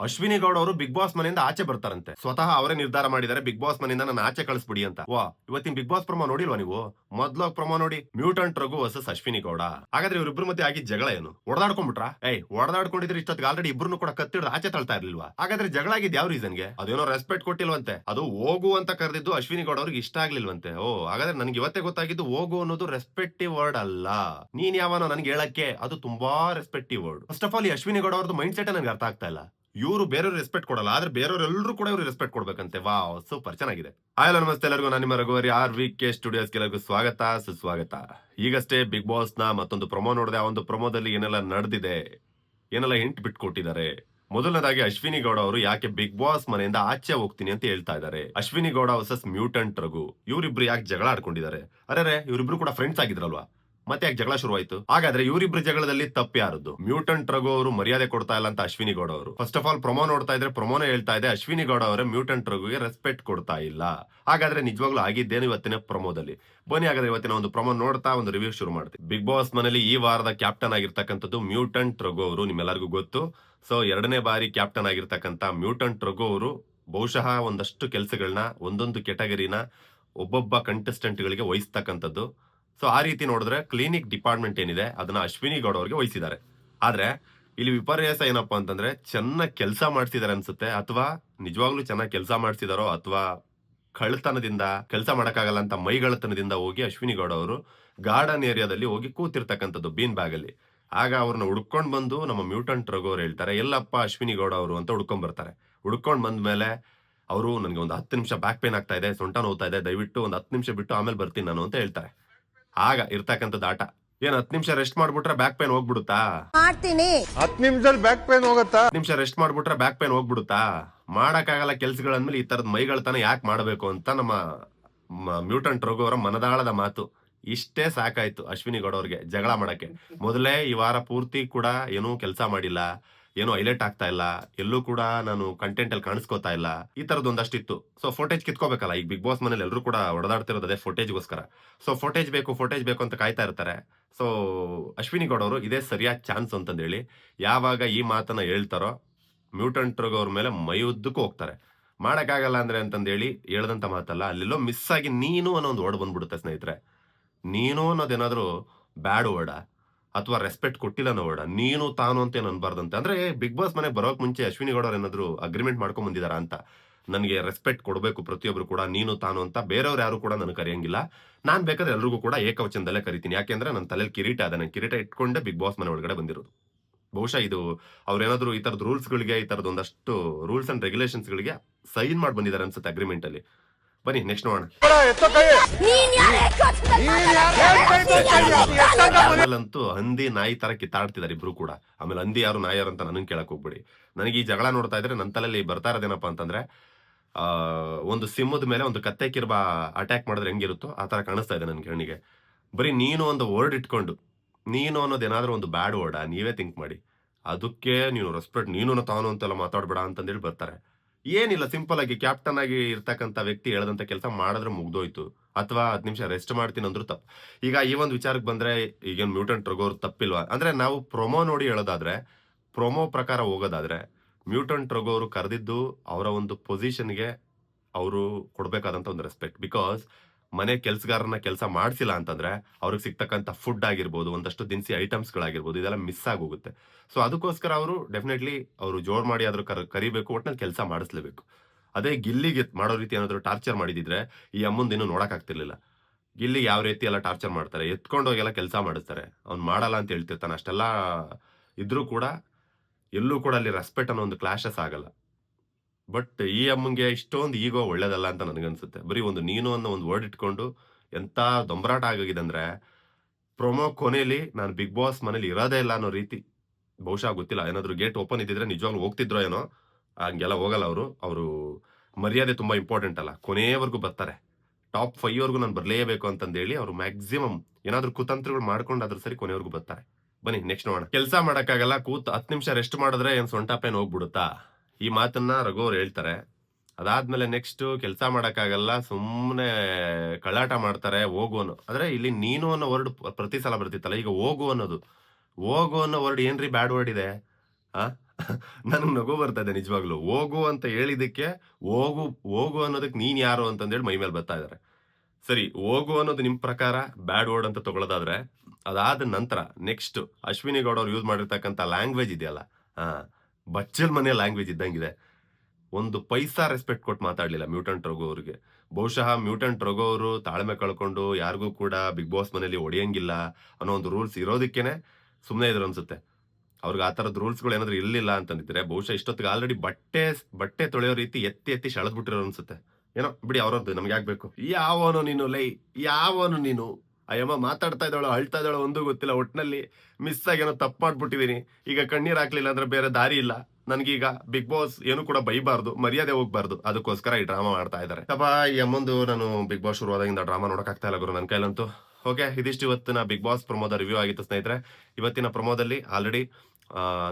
ಅಶ್ವಿನಿ ಗೌಡ ಅವರು big boss ಮನೆಯಿಂದ ಆಚೆ ಬರ್ತಾರಂತೆ. ಸ್ವತಃ ಅವರೇ ನಿರ್ಧಾರ ಮಾಡಿದ್ದಾರೆ, ಬಿಗ್ ಬಾಸ್ ಮನೆಯಿಂದ ನನ್ನ ಆಚೆ ಕಳಿಸ್ಬಿಡಿ ಅಂತ. ವಾ, ಇವತ್ತಿನ ಬಿಗ್ ಬಾಸ್ ಪ್ರಮೋ ನೋಡಿಲ್ವಾ ನೀವು? ಮೊದ್ಲು ಪ್ರಮೋ ನೋಡಿ, ಮ್ಯೂಟಂಟ್ ರಘು ವರ್ಸಸ್ ಅಶ್ವಿನಿ ಗೌಡ. ಹಾಗಾದ್ರೆ ಇವ್ರಿಬ್ರು ಮತ್ತೆ ಆಗಿ ಜಗಳ ಏನು? ಹೊಡೆದಾಡ್ಕೊಂಡ್ಬಿಟ್ರಾ ಏಯ್ ಹೊಡೆದಾಡ್ಕೊಂಡಿದ್ರೆ ಇಷ್ಟೊತ್ತಿಗೆ ಆಲ್ರೆಡಿ ಇಬ್ರು ಕೂಡ ಕತ್ತಿಡ್ದು ಆಚೆ ತಳ್ತಾ ಇರ್ಲಿಲ್ವಾ? ಹಾಗಾದ್ರೆ ಜಗಳ ಆಗಿದ್ ಯಾವ ರೀಸನ್ಗೆ ಅದೇನೋ ರೆಸ್ಪೆಕ್ಟ್ ಕೊಟ್ಟಿಲ್ವಂತೆ. ಅದು ಹೋಗು ಅಂತ ಕರೆದಿದ್ದು ಅಶ್ವಿನಿ ಗೌಡ ಅವ್ರಿಗೆ ಇಷ್ಟ ಆಗ್ಲಿಲ್ವಂತೆ. ಓ, ಹಾಗಾದ್ರೆ ನನಗೆ ಇವತ್ತೇ ಗೊತ್ತಾಗಿದ್ದು ಹೋಗು ಅನ್ನೋದು ರೆಸ್ಪೆಕ್ಟಿವ್ ವರ್ಡ್ ಅಲ್ಲ. ನೀನ್ ಯಾವನೋ ನನ್ಗೆ ಹೇಳಕ್ಕೆ ಅದು ತುಂಬಾ respective word first of all ಈ ಅಶ್ವಿನಿ ಗೌಡ ಅವ್ರದ್ದು ಮೈಂಡ್ ಸೆಟ್ ನನಗೆ ಅರ್ಥ ಆಗ್ತಾ ಇಲ್ಲ. ಇವರು ಬೇರೆಯವ್ರು ರೆಸ್ಪೆಕ್ಟ್ ಕೊಡಲ್ಲ, ಆದ್ರೆ ಬೇರೆಯವರೆಲ್ಲರೂ ಕೂಡ ಇವ್ರು ರೆಸ್ಪೆಕ್ಟ್ ಕೊಡ್ಬೇಕಂತೆ. ವಾವ್ ಸೂಪರ್ ಚೆನ್ನಾಗಿದೆ. ಹಾಯ್ ನಮಸ್ತೆ ಎಲ್ಲರಿಗೂ, ನಾನು ನಿಮ್ಮ ರಘುವರಿ ಆರ್ ವಿ ಕೆ ಸ್ಟುಡಿಯೋಸ್ ಎಲ್ಲರಿಗೂ ಸ್ವಾಗತ, ಸುಸ್ವಾಗತ. ಈಗಷ್ಟೇ ಬಿಗ್ ಬಾಸ್ನ ಮತ್ತೊಂದು ಪ್ರೊಮೋ ನೋಡಿದೆ, ಆ ಒಂದು ಪ್ರೊಮೋದಲ್ಲಿ ಏನೆಲ್ಲ ನಡೆದಿದೆ, ಏನೆಲ್ಲ ಹಿಂಟ್ ಬಿಟ್ಕೊಟ್ಟಿದ್ದಾರೆ. ಮೊದಲನೇದಾಗಿ ಅಶ್ವಿನಿ ಗೌಡ ಅವರು ಯಾಕೆ ಬಿಗ್ ಬಾಸ್ ಮನೆಯಿಂದ ಆಚೆ ಹೋಗ್ತೀನಿ ಅಂತ ಹೇಳ್ತಾ ಇದ್ದಾರೆ. ಅಶ್ವಿನಿ ಗೌಡ ವರ್ಸಸ್ ಮ್ಯೂಟೆಂಟ್ ರಘು, ಇವರಿಬ್ರು ಯಾಕೆ ಜಗಳ ಆಡ್ಕೊಂಡಿದ್ದಾರೆ? ಅರೆ ಇವರಿಬ್ರು ಕೂಡ ಫ್ರೆಂಡ್ಸ್ ಆಗಿದ್ರಲ್ವಾ? ಮತ್ತೆ ಯಾಕೆ ಜಗಳ ಶುರುವಾಯ್ತು? ಹಾಗಾದ್ರೆ ಇವರಿಬ್ರು ಜಗಳದಲ್ಲಿ ತಪ್ಪು ಯಾರದ್ದು? ಮ್ಯೂಟೆಂಟ್ ರಘು ಅವರು ಮರ್ಯಾದೆ ಕೊಡ್ತಾ ಇಲ್ಲ ಅಂತ ಅಶ್ವಿನಿ ಗೌಡ ಅವರು. ಫಸ್ಟ್ ಆಫ್ ಆಲ್ ಪ್ರೊಮೋ ನೋಡ್ತಾ ಇದ್ರೆ ಪ್ರೊಮೋನೇ ಹೇಳ್ತಾ ಇದೆ, ಅಶ್ವಿನಿ ಗೌಡ ಅವರ ಮ್ಯೂಟೆಂಟ್ ರಘುಗೆ ರೆಸ್ಪೆಕ್ಟ್ ಕೊಡ್ತಾ ಇಲ್ಲ. ಹಾಗಾದ್ರೆ ನಿಜವಾಗ್ಲೂ ಆಗಿದ್ದೇನು ಇವತ್ತಿನ ಪ್ರೊಮೋದಲ್ಲಿ ಬನ್ನಿ ಹಾಗಾದ್ರೆ ಇವತ್ತಿನ ಒಂದು ಪ್ರೊಮೋ ನೋಡ್ತಾ ಒಂದು ರಿವ್ಯೂ ಶುರು ಮಾಡ್ತೀವಿ ಬಿಗ್ ಬಾಸ್ ಮನೇಲಿ ಈ ವಾರದ ಕ್ಯಾಪ್ಟನ್ ಆಗಿರ್ತಕ್ಕಂಥದ್ದು ಮ್ಯೂಟೆಂಟ್ ರಘು ಅವರು, ನಿಮ್ಮೆಲ್ಲರಿಗೂ ಗೊತ್ತು. ಸೊ ಎರಡನೇ ಬಾರಿ ಕ್ಯಾಪ್ಟನ್ ಆಗಿರ್ತಕ್ಕಂಥ ಮ್ಯೂಟೆಂಟ್ ರಘು ಅವರು ಬಹುಶಃ ಒಂದಷ್ಟು ಕೆಲಸಗಳನ್ನ ಒಂದೊಂದು ಕೆಟಗರಿನ ಒಬ್ಬೊಬ್ಬ ಕಂಟೆಸ್ಟೆಂಟ್ಗಳಿಗೆ ಗಳಿಗೆ ವಹಿಸ್ತಕ್ಕಂಥದ್ದು. ಸೊ ಆ ರೀತಿ ನೋಡಿದ್ರೆ ಕ್ಲಿನಿಕ್ ಡಿಪಾರ್ಟ್ಮೆಂಟ್ ಏನಿದೆ, ಅದನ್ನ ಅಶ್ವಿನಿ ಗೌಡ ಅವರಿಗೆ ವಹಿಸಿದ್ದಾರೆ. ಆದ್ರೆ, ಇಲ್ಲಿ ವಿಪರ್ಯಾಸ ಏನಪ್ಪ ಅಂತಂದ್ರೆ, ಚೆನ್ನಾಗಿ ಕೆಲಸ ಮಾಡ್ತಿದ್ದಾರೆ ಅನ್ಸುತ್ತೆ, ಅಥವಾ ನಿಜವಾಗ್ಲೂ ಚೆನ್ನಾಗಿ ಕೆಲಸ ಮಾಡ್ತಿದಾರೋ ಅಥವಾ ಕಳ್ತನದಿಂದ ಕೆಲಸ ಮಾಡಕ್ಕಾಗಲ್ಲ ಅಂತ ಮೈಗಳತನದಿಂದ ಹೋಗಿ ಅಶ್ವಿನಿ ಗೌಡ ಅವರು ಗಾರ್ಡನ್ ಏರಿಯಾದಲ್ಲಿ ಹೋಗಿ ಕೂತಿರ್ತಕ್ಕಂಥದ್ದು ಬೀನ್ ಬ್ಯಾಗ್ ಅಲ್ಲಿ ಆಗ ಅವ್ರನ್ನ ಹುಡ್ಕೊಂಡ್ ಬಂದು ನಮ್ಮ ಮ್ಯೂಟಂಟ್ ರಘು ಅವ್ರು ಹೇಳ್ತಾರೆ, ಎಲ್ಲಪ್ಪ ಅಶ್ವಿನಿ ಗೌಡ ಅವರು ಅಂತ ಹುಡ್ಕೊಂಡ್ ಬರ್ತಾರೆ. ಹುಡ್ಕೊಂಡ್ ಬಂದ್ಮೇಲೆ ಅವರು, ನನಗೆ ಒಂದು ಹತ್ತು ನಿಮಿಷ ಬ್ಯಾಕ್ ಪೇನ್ ಆಗ್ತಾ ಇದೆ, ಸೊಂಟ ನೋವ್ತಾ ಇದೆ, ದಯವಿಟ್ಟು ಒಂದು ಹತ್ತು ನಿಮಿಷ ಬಿಟ್ಟು ಆಮೇಲೆ ಬರ್ತೀನಿ ನಾನು ಅಂತ ಹೇಳ್ತಾರೆ. ಆಗ ಇರ್ತಕ್ಕಂಥದ್ದು ಆಟ. ಏನ್ ಹತ್ ನಿಮಿಷ ರೆಸ್ಟ್ ಮಾಡ್ಬಿಟ್ರೆ ಬ್ಯಾಕ್ ಪೇನ್ ಹೋಗ್ಬಿಡುತ್ತಾ? ಮಾಡ್ತೀನಿ. ಹತ್ತು ನಿಮಿಷದಲ್ಲಿ ಬ್ಯಾಕ್ ಪೇನ್ ಹೋಗುತ್ತಾ? ನಿಮಿಷ ರೆಸ್ಟ್ ಮಾಡ್ಬಿಟ್ರೆ ಬ್ಯಾಕ್ ಪೇನ್ ಹೋಗ್ಬಿಡುತ್ತಾ? ಮಾಡಕ್ಕಾಗಲ್ಲ ಕೆಲ್ಸಗಳಂದ್ಮೇಲೆ ಈ ತರದ ಮೈಗಳತನ ಯಾಕೆ ಮಾಡಬೇಕು ಅಂತ ನಮ್ಮ ಮ್ಯೂಟಂಟ್ ರೋಗವರ ಅವರ ಮನದಾಳದ ಮಾತು. ಇಷ್ಟೇ ಸಾಕಾಯ್ತು ಅಶ್ವಿನಿ ಗೌಡ ಅವ್ರಿಗೆ ಜಗಳ ಮಾಡಕ್ಕೆ. ಮೊದಲೇ ಈ ವಾರ ಪೂರ್ತಿ ಕೂಡ ಏನೂ ಕೆಲಸ ಮಾಡಿಲ್ಲ. ಏನು ಹೈಲೈಟ್ ಆಗ್ತಾ ಇಲ್ಲ, ಎಲ್ಲೂ ಕೂಡ ನಾನು ಕಂಟೆಂಟ್ ಅಲ್ಲಿ ಕಾಣಿಸ್ಕೋತಾ ಇಲ್ಲ, ಈ ತರದ್ ಒಂದಷ್ಟಿತ್ತು. ಸೊ ಫೋಟೇಜ್ ಕಿತ್ಕೋಬೇಕಲ್ಲ, ಈಗ ಬಿಗ್ ಬಾಸ್ ಮನೇಲಿ ಎಲ್ಲರೂ ಕೂಡ ಹೊಡೆದಾಡ್ತಿರೋದು ಅದೇ ಫೋಟೇಜ್ಗೋಸ್ಕರ ಸೊ ಫೋಟೇಜ್ ಬೇಕು ಫೋಟೇಜ್ ಬೇಕು ಅಂತ ಕಾಯ್ತಾ ಇರ್ತಾರೆ. ಸೊ ಅಶ್ವಿನಿ ಗೌಡ ಅವರು ಇದೇ ಸರಿಯಾದ ಚಾನ್ಸ್ ಅಂತಂದೇಳಿ, ಯಾವಾಗ ಈ ಮಾತನ್ನ ಹೇಳ್ತಾರೋ ಮ್ಯೂಟಂಟ್ ಅವ್ರ ಮೇಲೆ ಮೈ ಉದ್ದಕ್ಕೂ ಹೋಗ್ತಾರೆ. ಮಾಡೋಕ್ಕಾಗಲ್ಲ ಅಂದ್ರೆ ಅಂತಂದೇಳಿ ಹೇಳ್ದಂಥ ಮಾತಲ್ಲ, ಅಲ್ಲೆಲ್ಲೋ ಮಿಸ್ ಆಗಿ ನೀನು ಅನ್ನೋ ಒಂದು ವರ್ಡ್ ಬಂದ್ಬಿಡುತ್ತೆ ಸ್ನೇಹಿತರೆ. ನೀನು ಅನ್ನೋದೇನಾದರೂ ಬ್ಯಾಡ್ ವರ್ಡ ಅಥವಾ ರೆಸ್ಪೆಕ್ಟ್ ಕೊಟ್ಟಿಲ್ಲ ನೋಡ ನೀನು, ತಾನು ಅಂತ ಏನು ಅನ್ಬಾರ್ದಂತೆ? ಅಂದ್ರೆ ಬಿಗ್ ಬಾಸ್ ಮನೆಗೆ ಬರೋಕ್ ಮುಂಚೆ ಅಶ್ವಿನಿ ಗೌಡರ್ ಏನಾದ್ರು ಅಗ್ರಿಮೆಂಟ್ ಮಾಡ್ಕೊಂಡ್ ಬಂದಿದಾರ ಅಂತ? ನನಗೆ ರೆಸ್ಪೆಕ್ಟ್ ಕೊಡಬೇಕು ಪ್ರತಿಯೊಬ್ರು ಕೂಡ, ನೀನು, ತಾನು ಅಂತ ಬೇರೆಯವ್ರು ಯಾರು ಕೂಡ ನಾನು ಕರೆಯಂಗಿಲ್ಲ. ನಾನು ಬೇಕಾದ್ರೆ ಎಲ್ರಿಗೂ ಕೂಡ ಏಕವಚನದಲ್ಲೇ ಕರಿತೀನಿ. ಯಾಕೆಂದ್ರೆ ನನ್ನ ತಲೆಯಲ್ಲಿ ಕಿರೀಟ ಅದ ನಾನು ಕಿರೀಟ ಇಟ್ಕೊಂಡೆ ಬಿಗ್ ಬಾಸ್ ಮನೆ ಒಳಗಡೆ ಬಂದಿರೋದು. ಬಹುಶಃ ಇದು ಅವ್ರೇನಾದ್ರು ಈ ತರದ ರೂಲ್ಸ್ ಗಳಿಗೆ, ಈ ತರದ ಒಂದಷ್ಟು ರೂಲ್ಸ್ ಅಂಡ್ ರೆಗ್ಯುಲೇಷನ್ಸ್ ಗಳಿಗೆ ಸೈನ್ ಮಾಡಿ ಬಂದಿದ್ದಾರೆ ಅನ್ಸುತ್ತೆ ಅಗ್ರಿಮೆಂಟ್ ಅಲ್ಲಿ. ಬನ್ನಿ ನೆಕ್ಸ್ಟ್ ನೋಡೋಣ. ಆಮೇಲಂತೂ ಹಂದಿ ನಾಯಿ ತರ ಕಿತ್ತಾಡ್ತಿದ್ದಾರೆ ಇಬ್ರು ಕೂಡ. ಆಮೇಲೆ ಹಂದಿ ಯಾರು ನಾಯಿ ಯಾರು ಅಂತ ನನಗೆ ಕೇಳಕ್ ಹೋಗ್ಬಿಡಿ. ನನಗೆ ಈ ಜಗಳ ನೋಡ್ತಾ ಇದ್ರೆ ನನ್ನ ತಲೆಯಲ್ಲಿ ಬರ್ತಾ ಇರೋದೇನಪ್ಪ ಅಂತಂದ್ರೆ ಆ ಒಂದು ಸಿಂಹದ ಮೇಲೆ ಒಂದು ಕತ್ತೆ ಕಿರ್ಬ ಅಟ್ಯಾಕ್ ಮಾಡಿದ್ರೆ ಹೆಂಗಿರುತ್ತೋ ಆ ತರ ಕಾಣಿಸ್ತಾ ಇದೆ ನನ್ಗೆ ಹೆಣ್ಣಿಗೆ. ಬರೀ ನೀನು ಒಂದು ವರ್ಡ್ ಇಟ್ಕೊಂಡು ನೀನು ಅನ್ನೋದೇನಾದ್ರೂ ಒಂದು ಬ್ಯಾಡ್ ವರ್ಡ ನೀವೇ ಥಿಂಕ್ ಮಾಡಿ. ಅದಕ್ಕೆ ನೀನು ರೆಸ್ಪೆಕ್ಟ್ ನೀನು ತಾನು ಅಂತೆಲ್ಲ ಮಾತಾಡ್ಬೇಡ ಅಂತಂದೇಳಿ ಬರ್ತಾರೆ. ಏನಿಲ್ಲ ಸಿಂಪಲ್ ಆಗಿ ಕ್ಯಾಪ್ಟನ್ ಆಗಿ ಇರ್ತಕ್ಕಂಥ ವ್ಯಕ್ತಿ ಹೇಳದಂತ ಕೆಲಸ ಮಾಡಿದ್ರೆ ಮುಗ್ದೋಯ್ತು. ಅಥವಾ ಹತ್ತು ನಿಮಿಷ ರೆಸ್ಟ್ ಮಾಡ್ತೀನಿ ಅಂದ್ರೂ ತಪ್ಪು ಈಗ ಈ ಒಂದು ವಿಚಾರಕ್ಕೆ ಬಂದ್ರೆ ಈಗೇನು ಮ್ಯೂಟೆಂಟ್ ಟ್ರಗೋರು ತಪ್ಪಿಲ್ವಾ? ಅಂದ್ರೆ ನಾವು ಪ್ರೊಮೋ ನೋಡಿ ಹೇಳೋದಾದ್ರೆ ಪ್ರೊಮೋ ಪ್ರಕಾರ ಹೋಗೋದಾದ್ರೆ ಮ್ಯೂಟೆಂಟ್ ಟ್ರಗೋರು ಕರೆದಿದ್ದು ಅವರ ಒಂದು ಪೊಸಿಷನ್ಗೆ ಅವರು ಕೊಡಬೇಕಾದಂಥ ಒಂದು ರೆಸ್ಪೆಕ್ಟ್ ಬಿಕಾಸ್ ಮನೆ ಕೆಲಸಗಾರನ ಕೆಲಸ ಮಾಡಿಸಿಲ್ಲ ಅಂತಂದ್ರೆ ಅವ್ರಿಗೆ ಸಿಗ್ತಕ್ಕಂಥ ಫುಡ್ ಆಗಿರ್ಬೋದು, ಒಂದಷ್ಟು ದಿನಸಿ ಐಟಮ್ಸ್ಗಳಾಗಿರ್ಬೋದು ಇದೆಲ್ಲ ಮಿಸ್ ಆಗೋಗುತ್ತೆ. ಸೊ ಅದಕ್ಕೋಸ್ಕರ ಅವರು ಡೆಫಿನೆಟ್ಲಿ ಅವರು ಜೋರ್ ಮಾಡಿ ಆದರೂ ಕರ್, ಕರಿಬೇಕು ಒಟ್ಟಿನಲ್ಲಿ ಕೆಲಸ ಮಾಡಿಸ್ಲೇಬೇಕು. ಅದೇ ಗಿಲ್ಲಿಗೆ ಮಾಡೋ ರೀತಿ ಏನಾದರೂ ಟಾರ್ಚರ್ ಮಾಡಿದಿದ್ರೆ ಈ ಅಮ್ಮಂದು ಇನ್ನೂ ನೋಡೋಕ್ಕಾಗ್ತಿರ್ಲಿಲ್ಲ. ಗಿಲ್ಲಿ ಯಾವ ರೀತಿ ಎಲ್ಲ ಟಾರ್ಚರ್ ಮಾಡ್ತಾರೆ ಎತ್ಕೊಂಡೋಗೆಲ್ಲ ಕೆಲಸ ಮಾಡಿಸ್ತಾರೆ. ಅವ್ನು ಮಾಡಲ್ಲ ಅಂತ ಹೇಳ್ತಿರ್ತಾನೆ. ಅಷ್ಟೆಲ್ಲ ಇದ್ರೂ ಕೂಡ ಎಲ್ಲೂ ಕೂಡ ಅಲ್ಲಿ ರೆಸ್ಪೆಕ್ಟ್ ಅನ್ನೋ ಒಂದು ಕ್ಲಾಶಸ್ ಆಗಲ್ಲ. ಬಟ್ ಈ ಅಮ್ಮಂಗೆ ಇಷ್ಟೊಂದು ಈಗೋ ಒಳ್ಳೇದಲ್ಲ ಅಂತ ನನಗನ್ಸುತ್ತೆ. ಬರೀ ಒಂದು ನೀನು ಅನ್ನೋ ಒಂದು ವರ್ಡ್ ಇಟ್ಕೊಂಡು ಎಂತ ದೊಂಬರಾಟ ಆಗೋಗಿದೆ ಅಂದ್ರೆ ಪ್ರೊಮೋ ಕೊನೆಯಲ್ಲಿ ನಾನು ಬಿಗ್ ಬಾಸ್ ಮನೇಲಿ ಇರೋದೇ ಇಲ್ಲ ಅನ್ನೋ ರೀತಿ. ಬಹುಶಃ ಗೊತ್ತಿಲ್ಲ, ಏನಾದ್ರು ಗೇಟ್ ಓಪನ್ ಇದ್ದಿದ್ರೆ ನಿಜವಾಗ್ಲೂ ಹೋಗ್ತಿದ್ರೋ ಏನೋ, ಹಂಗೆಲ್ಲ ಹೋಗಲ್ಲ ಅವರು. ಅವರು ಮರ್ಯಾದೆ ತುಂಬಾ ಇಂಪಾರ್ಟೆಂಟ್ ಅಲ್ಲ. ಕೊನೆಯವರೆಗೂ ಬರ್ತಾರೆ. ಟಾಪ್ ಫೈವ್ ವರ್ಗು ನಾನು ಬರಲೇಬೇಕು ಅಂತಂದೇಳಿ ಅವರು ಮ್ಯಾಕ್ಸಿಮಮ್ ಏನಾದ್ರು ಕುತಂತ್ರಗಳು ಮಾಡ್ಕೊಂಡು ಅದ್ರ ಸರಿ ಕೊನೆವರೆಗೂ ಬರ್ತಾರೆ. ಬನ್ನಿ ನೆಕ್ಸ್ಟ್ ನೋಡೋಣ. ಕೆಲಸ ಮಾಡಕ್ಕಾಗಲ್ಲ, ಕೂತ್ ಹತ್ತು ನಿಮಿಷ ರೆಸ್ಟ್ ಮಾಡಿದ್ರೆ ಏನು ಸೊಂಟ ಪೇನ್ ಹೋಗ್ಬಿಡುತ್ತಾ? ಈ ಮಾತನ್ನ ರಘು ಅವ್ರು ಹೇಳ್ತಾರೆ. ಅದಾದ್ಮೇಲೆ ನೆಕ್ಸ್ಟ್ ಕೆಲಸ ಮಾಡೋಕ್ಕಾಗಲ್ಲ ಸುಮ್ಮನೆ ಕಳ್ಳಾಟ ಮಾಡ್ತಾರೆ, ಹೋಗು ಅನ್ನೋ. ಅಂದ್ರೆ ಇಲ್ಲಿ ನೀನು ಅನ್ನೋ ವರ್ಡ್ ಪ್ರತಿ ಸಲ ಬರ್ತಿತ್ತಲ್ಲ, ಈಗ ಹೋಗು ಅನ್ನೋದು. ಹೋಗು ಅನ್ನೋ ವರ್ಡ್ ಏನ್ರಿ ಬ್ಯಾಡ್ ವರ್ಡ್ ಇದೆ? ಆ? ನನಗೆ ನಗು ಬರ್ತಾ ಇದೆ ನಿಜವಾಗ್ಲು. ಹೋಗು ಅಂತ ಹೇಳಿದಕ್ಕೆ ಹೋಗು ಹೋಗು ಅನ್ನೋದಕ್ಕೆ ನೀನ್ ಯಾರು ಅಂತಂದೇಳಿ ಮೈ ಮೇಲೆ ಬರ್ತಾ ಇದಾರೆ. ಸರಿ, ಹೋಗು ಅನ್ನೋದು ನಿಮ್ಮ ಪ್ರಕಾರ ಬ್ಯಾಡ್ ವರ್ಡ್ ಅಂತ ತಗೊಳ್ಳೋದಾದ್ರೆ ಅದಾದ ನಂತರ ನೆಕ್ಸ್ಟ್ ಅಶ್ವಿನಿ ಗೌಡ ಅವ್ರು ಯೂಸ್ ಮಾಡಿರ್ತಕ್ಕಂಥ ಲ್ಯಾಂಗ್ವೇಜ್ ಇದೆಯಲ್ಲ ಹಾ ಬಚ್ಚಲ್ ಮನೆ ಲ್ಯಾಂಗ್ವೇಜ್ ಇದ್ದಂಗಿದೆ. ಒಂದು ಪೈಸಾ ರೆಸ್ಪೆಕ್ಟ್ ಕೊಟ್ಟು ಮಾತಾಡ್ಲಿಲ್ಲ ಮ್ಯೂಟೆಂಟ್ ರಘು ಅವ್ರಿಗೆ. ಬಹುಶಃ ಮ್ಯೂಟೆಂಟ್ ರಘು ಅವರು ತಾಳ್ಮೆ ಕಳ್ಕೊಂಡು ಯಾರಿಗೂ ಕೂಡ ಬಿಗ್ ಬಾಸ್ ಮನೇಲಿ ಒಡೆಯಂಗಿಲ್ಲ ಅನ್ನೋ ಒಂದು ರೂಲ್ಸ್ ಇರೋದಕ್ಕೇನೆ ಸುಮ್ಮನೆ ಇದ್ರು ಅನ್ಸುತ್ತೆ. ಅವ್ರಿಗೆ ಆ ಥರದ ರೂಲ್ಸ್ಗಳು ಏನಾದರೂ ಇರಲಿಲ್ಲ ಅಂತಂದಿದ್ರೆ ಬಹುಶಃ ಇಷ್ಟೊತ್ತಿಗೆ ಆಲ್ರೆಡಿ ಬಟ್ಟೆ ಬಟ್ಟೆ ತೊಳೆಯೋ ರೀತಿ ಎತ್ತಿ ಎತ್ತಿ ಸೆಳೆದ್ಬಿಟ್ಟಿರೋ ಅನ್ಸುತ್ತೆ. ಏನೋ, ಬಿಡಿ ಅವ್ರದ್ದು ನಮ್ಗೆ ಆಗ್ಬೇಕು ಯಾವನು ನೀನು ಲೈ, ಯಾವನು ನೀನು? ಅಯ್ಯಮ್ಮ ಮಾತಾಡ್ತಾ ಇದ್ದಾಳು, ಅಳ್ತಾ ಇದ್ದಾಳು ಒಂದು ಗೊತ್ತಿಲ್ಲ. ಒಟ್ಟಿನಲ್ಲಿ ಮಿಸ್ ಆಗೇನೋ ತಪ್ಪು ಮಾಡ್ಬಿಟ್ಟಿದೀನಿ. ಈಗ ಕಣ್ಣೀರು ಹಾಕ್ಲಿಲ್ಲ ಅಂದ್ರೆ ಬೇರೆ ದಾರಿ ಇಲ್ಲ. ನನ್ಗೀಗ ಬಿಗ್ ಬಾಸ್ ಏನು ಕೂಡ ಬೈಬಾರ್ದು, ಮರ್ಯಾದೆ ಹೋಗ್ಬಾರ್ದು. ಅದಕ್ಕೋಸ್ಕರ ಈ ಡ್ರಾಮಾ ಮಾಡ್ತಾ ಇದ್ದಾರೆ. ಅಪ್ಪ ಈ ಅಮ್ಮಂದು ನಾನು ಬಿಗ್ ಬಾಸ್ ಶುರುವಾದಾಗಿಂದ ಡ್ರಾಮಾ ನೋಡಕ್ ಆಗ್ತಾ ಇಲ್ಲ ಗುರು ನನ್ನ ಕೈಲಂತೂ. ಓಕೆ ಇದಿಷ್ಟು ಇವತ್ತಿನ ಬಿಗ್ ಬಾಸ್ ಪ್ರಮೋದ ರಿವ್ಯೂ ಆಗಿತ್ತು ಸ್ನೇಹಿತರೆ. ಇವತ್ತಿನ ಪ್ರಮೋದಲ್ಲಿ ಆಲ್ರೆಡಿ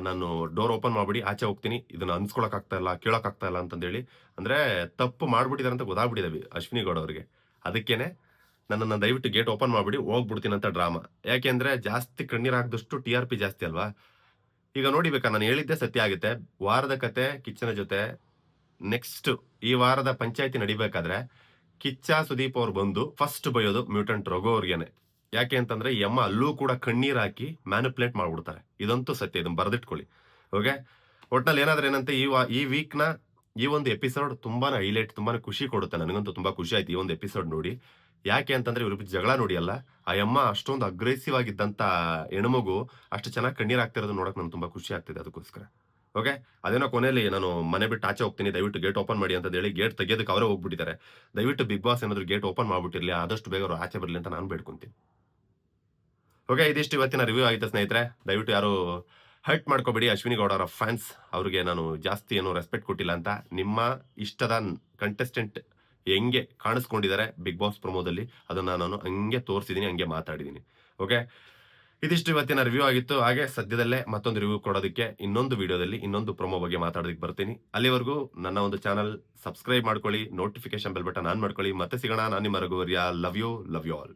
ನಾನು ಡೋರ್ ಓಪನ್ ಮಾಡ್ಬಿಡಿ, ಆಚೆ ಹೋಗ್ತೀನಿ. ಇದನ್ನ ಅನ್ಸ್ಕೊಳಕ್ ಆಗ್ತಾ ಇಲ್ಲ, ಕೇಳಕ್ ಆಗ್ತಾ ಇಲ್ಲ ಅಂತಂದೇಳಿ. ಅಂದ್ರೆ ತಪ್ಪು ಮಾಡ್ಬಿಟ್ಟಿದ್ದಾರೆ ಅಂತ ಗೊತ್ತಾಗ್ಬಿಟ್ಟಿದೆ ಅಶ್ವಿನಿ ಗೌಡ ಅವರಿಗೆ. ಅದಕ್ಕೇನೆ ನನ್ನನ್ನು ದಯವಿಟ್ಟು ಗೇಟ್ ಓಪನ್ ಮಾಡ್ಬಿಡಿ, ಹೋಗ್ಬಿಡ್ತೀನಿ ಅಂತ ಡ್ರಾಮಾ. ಯಾಕೆಂದ್ರೆ ಜಾಸ್ತಿ ಕಣ್ಣೀರು ಹಾಕಿದಷ್ಟು ಟಿ ಆರ್ ಪಿ ಜಾಸ್ತಿ ಅಲ್ವಾ? ಈಗ ನೋಡಿ ಬೇಕಾ, ನಾನು ಹೇಳಿದ್ದೆ ಸತ್ಯ ಆಗುತ್ತೆ. ವಾರದ ಕತೆ, ಕಿಚ್ಚನ ಜೊತೆ. ನೆಕ್ಸ್ಟ್ ಈ ವಾರದ ಪಂಚಾಯತಿ ನಡಿಬೇಕಾದ್ರೆ ಕಿಚ್ಚ, ಸುದೀಪ್ ಅವ್ರು ಬಂದು ಫಸ್ಟ್ ಬಯೋದು ಮ್ಯೂಟೆಂಟ್ ರಘು ಅವ್ರಿಗೇನೆ. ಯಾಕೆ ಅಂತಂದ್ರೆ ಯಮ್ಮ ಅಲ್ಲೂ ಕೂಡ ಕಣ್ಣೀರ್ ಹಾಕಿ ಮ್ಯಾನುಪ್ಲೇಟ್ ಮಾಡ್ಬಿಡ್ತಾರೆ. ಇದಂತೂ ಸತ್ಯ ಇದನ್ನ ಬರೆದಿಟ್ಕೊಳ್ಳಿ. ಓಕೆ ಒಟ್ನಲ್ಲಿ ಏನಾದ್ರೆ ಏನಂತೆ, ಈ ವಾ- ಈ ವೀಕ್ನ ಈ ಒಂದು ಎಪಿಸೋಡ್ ತುಂಬಾನೇ ಹೈಲೈಟ್ ತುಂಬಾನೇ ಖುಷಿ ಕೊಡುತ್ತೆ. ನನಗಂತೂ ತುಂಬಾ ಖುಷಿ ಆಯ್ತು ಈ ಒಂದು ಎಪಿಸೋಡ್ ನೋಡಿ. ಯಾಕೆ ಅಂತಂದ್ರೆ ಇವ್ರಿಬ್ಬರು ಜಗಳ ನೋಡಿ ಅಲ್ಲ. ಆ ಅಮ್ಮ ಅಷ್ಟೊಂದು ಅಗ್ರೆಸಿವ್ ಆಗಿದ್ದಂತ ಹೆಣ್ಮಗು ಅಷ್ಟು ಚೆನ್ನಾಗಿ ಕಣ್ಣೀರ್ ಆಗ್ತಿರೋದು ನೋಡಕ್ ನನ್ಗೆ ತುಂಬಾ ಖುಷಿ ಆಗ್ತಿದೆ ಅದಕ್ಕೋಸ್ಕರ. ಓಕೆ ಅದೇನೋ ಕೊನೆಯಲ್ಲಿ ನಾನು ಮನೆ ಬಿಟ್ಟು ಆಚೆ ಹೋಗ್ತೀನಿ, ದಯವಿಟ್ಟು ಗೇಟ್ ಓಪನ್ ಮಾಡಿ ಅಂತ ಹೇಳಿ ಗೇಟ್ ತೆಗೆಯೋದಕ್ಕೆ ಅವರೇ ಹೋಗ್ಬಿಟ್ಟಿದ್ದಾರೆ. ದಯವಿಟ್ಟು ಬಿಗ್ ಬಾಸ್ ಏನಾದ್ರು ಗೇಟ್ ಓಪನ್ ಮಾಡ್ಬಿಟ್ಟಿರ್ಲಿ, ಆದಷ್ಟು ಬೇಗ ಅವರು ಆಚೆ ಬರಲಿ ಅಂತ ನಾನು ಬೇಡ್ಕೊಂತೀನಿ. ಓಕೆ ಇದಿಷ್ಟು ಇವತ್ತಿನ ರಿವ್ಯೂ ಆಯಿತು ಸ್ನೇಹಿತರೆ. ದಯವಿಟ್ಟು ಯಾರು ಹರ್ಟ್ ಮಾಡ್ಕೋಬೇಡಿ. ಅಶ್ವಿನಿ ಗೌಡ ಅವರ ಫ್ಯಾನ್ಸ್ ಅವ್ರಿಗೆ ನಾನು ಜಾಸ್ತಿ ಏನು ರೆಸ್ಪೆಕ್ಟ್ ಕೊಟ್ಟಿಲ್ಲ ಅಂತ. ನಿಮ್ಮ ಇಷ್ಟದ ಕಂಟೆಸ್ಟೆಂಟ್ ಹೆಂಗೆ ಕಾಣಿಸ್ಕೊಂಡಿದ್ದಾರೆ ಬಿಗ್ ಬಾಸ್ ಪ್ರಮೋದಲ್ಲಿ, ಅದನ್ನ ನಾನು ಹಂಗೆ ತೋರಿಸಿದ್ದೀನಿ ಹಂಗೆ ಮಾತಾಡಿದ್ದೀನಿ ಓಕೆ ಇದಿಷ್ಟು ಇವತ್ತಿನ ರಿವ್ಯೂ ಆಗಿತ್ತು. ಹಾಗೆ ಸದ್ಯದಲ್ಲೇ ಮತ್ತೊಂದು ರಿವ್ಯೂ ಕೊಡೋದಕ್ಕೆ ಇನ್ನೊಂದು ವಿಡಿಯೋದಲ್ಲಿ ಇನ್ನೊಂದು ಪ್ರೊಮೋ ಬಗ್ಗೆ ಮಾತಾಡೋದಕ್ಕೆ ಬರ್ತೀನಿ. ಅಲ್ಲಿವರೆಗೂ ನನ್ನ ಒಂದು ಚಾನಲ್ ಸಬ್ಸ್ಕ್ರೈಬ್ ಮಾಡ್ಕೊಳ್ಳಿ ನೋಟಿಫಿಕೇಶನ್ ಬೆಲ್ ಬಟನ್ ಆನ್ ಮಾಡ್ಕೊಳ್ಳಿ. ಮತ್ತೆ ಸಿಗೋಣ ನಾನು ನಿಮ್ಮ ರಘುವರ್ಯ. Love you love you all